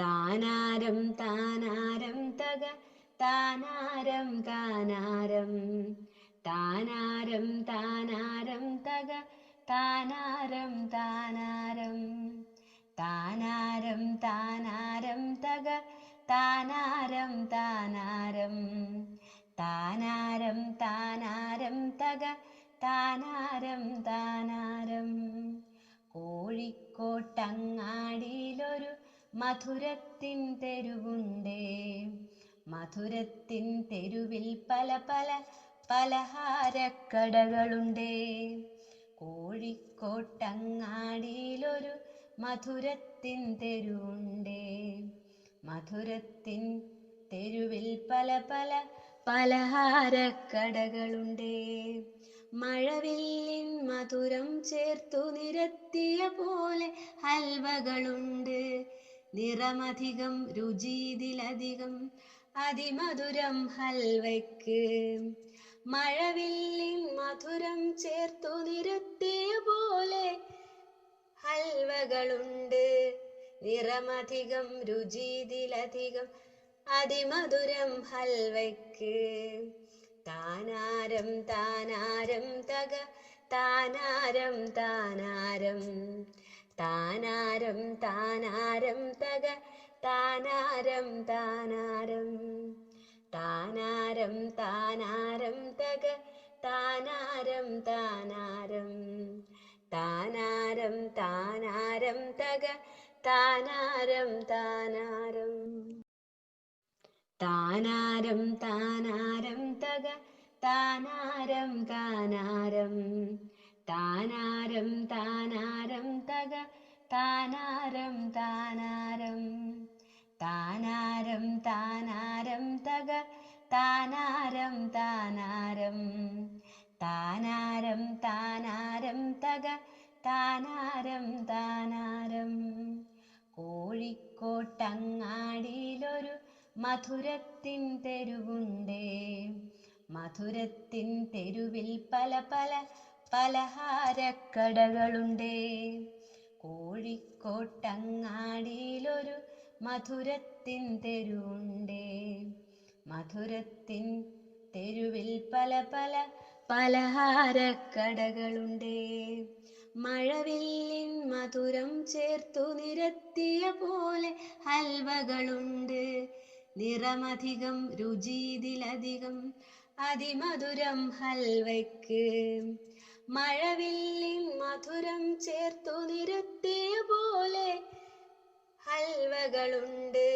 താനാരം താനാരം തക താനാരം താനാരം താനാരം താനാരം തക താനാരം താനാരം. താനാരം താനാരം തക താനാരം താനാരം. താനാരം താനാരം തക താനാരം താനാരം. കോഴിക്കോട്ടങ്ങാടിയിലൊരു മധുരത്തിൻ തെരുവുണ്ടേ. മധുരത്തിൻ തെരുവിൽ പല പല പലഹാരക്കടകളുണ്ടേ. കോഴിക്കോട്ടങ്ങാടിയിലൊരു മധുരത്തിൻ തെരുവുണ്ടേ. മധുരത്തിൻ തെരുവിൽ പല പല പലഹാരക്കടകളുണ്ടേ. മഴവില്ലിൻ മധുരം ചേർത്തു നിരത്തിയ പോലെ ഹൽവകളുണ്ട്. നിറമധികം രുചിയിതിലധികം അതിമധുരം ഹൽവയ്ക്ക്. മഴവില്ലിൻ മധുരം ചേർത്തു നിരത്തിയ പോലെ ഹൽവകളുണ്ട്. നിറമധികം രുചിയിതിലധികം അതിമധുരം ഹൽവയ്ക്ക്. താനാരം താനാരം തക താനാരം താനാരം. താനാരം താനാരം തക താനാരം താനാരം. താനാരം താനാരം തക താനാരം താനാരം. താനാരം താനാരം തക താനാരം താനാരം. താനാരം താനാരം തക താനാരം താനാരം. താനാരം താനാരം തക താനാരം താനാരം. താനാരം താനാരം തക താനാരം താനാരം. താനാരം താനാരം തക താനാരം താനാരം. കോഴിക്കോട്ടങ്ങാടിയിലൊരു മധുരത്തിൻ തെരുവുണ്ടേ. മധുരത്തിൻ തെരുവിൽ പല പല പലഹാരക്കടകളുണ്ടേ. കോഴിക്കോട്ടങ്ങാടിയിലൊരു മധുരത്തിൻ തെരുവുണ്ട്. മധുരത്തിൻ തെരുവിൽ പല പല പലഹാരക്കടകളുണ്ട്. മഴവില്ലിൻ മധുരം ചേർത്തു നിരത്തിയ പോലെ ഹൽവകളുണ്ട്. നിറമധികം രുചിതിലധികം അതിമധുരം ഹൽവയ്ക്ക്. മഴവില്ലിൻ മധുരം ചേർത്തു നിരത്തിയ പോലെ ഹൽവകളുണ്ട്.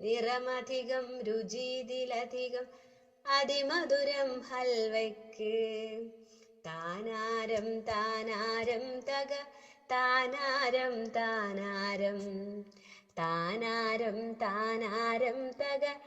നിറമധികം രുചിതിലധികം അതിമധുരം ഹൽവയ്ക്ക്. താനാരം താനാരം തക താനാരം താനാരം. താനാരം താനാരം തക.